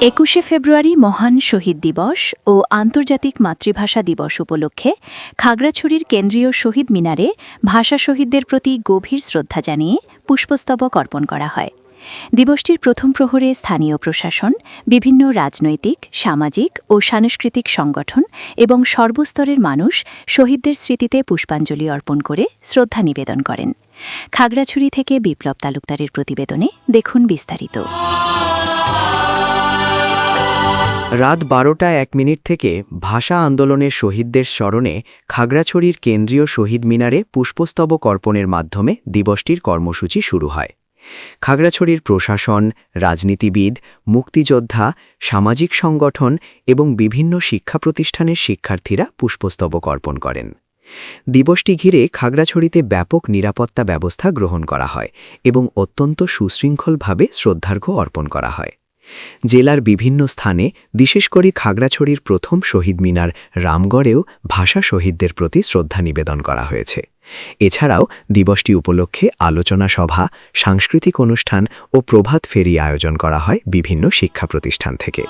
একুশে ফেব্রুয়ারি মহান শহীদ দিবস ও আন্তর্জাতিক মাতৃভাষা দিবস উপলক্ষে খাগড়াছড়ির কেন্দ্রীয় শহীদ মিনারে ভাষা শহীদদের প্রতি গভীর শ্রদ্ধা জানিয়ে পুষ্পস্তবক অর্পণ করা হয়। দিবসটির প্রথম প্রহরে স্থানীয় প্রশাসন, বিভিন্ন রাজনৈতিক, সামাজিক ও সাংস্কৃতিক সংগঠন এবং সর্বস্তরের মানুষ শহীদদের স্মৃতিতে পুষ্পাঞ্জলি অর্পণ করে শ্রদ্ধা নিবেদন করেন। খাগড়াছড়ি থেকে বিপ্লব তালুকদারের প্রতিবেদনে দেখুন বিস্তারিত। রাত বারোটা এক মিনিট থেকে ভাষা আন্দোলনের শহীদদের স্মরণে খাগড়াছড়ির কেন্দ্রীয় শহীদ মিনারে পুষ্পস্তবক অর্পণের মাধ্যমে দিবসটির কর্মসূচি শুরু হয়। খাগড়াছড়ির প্রশাসন, রাজনীতিবিদ, মুক্তিযোদ্ধা, সামাজিক সংগঠন এবং বিভিন্ন শিক্ষা প্রতিষ্ঠানের শিক্ষার্থীরা পুষ্পস্তবক অর্পণ করেন। দিবসটি ঘিরে খাগড়াছড়িতে ব্যাপক নিরাপত্তা ব্যবস্থা গ্রহণ করা হয় এবং অত্যন্ত সুশৃঙ্খলভাবে শ্রদ্ধার্ঘ্য অর্পণ করা হয়। জেলার বিভিন্ন স্থানে, বিশেষ করে খাগড়াছড়ির প্রথম শহীদ মিনার রামগড়েও ভাষা শহীদদের প্রতি শ্রদ্ধা নিবেদন করা হয়েছে। এছাড়াও দিবসটি উপলক্ষে আলোচনা সভা, সাংস্কৃতিক অনুষ্ঠান ও প্রভাত ফেরি আয়োজন করা হয় বিভিন্ন শিক্ষা প্রতিষ্ঠান থেকে।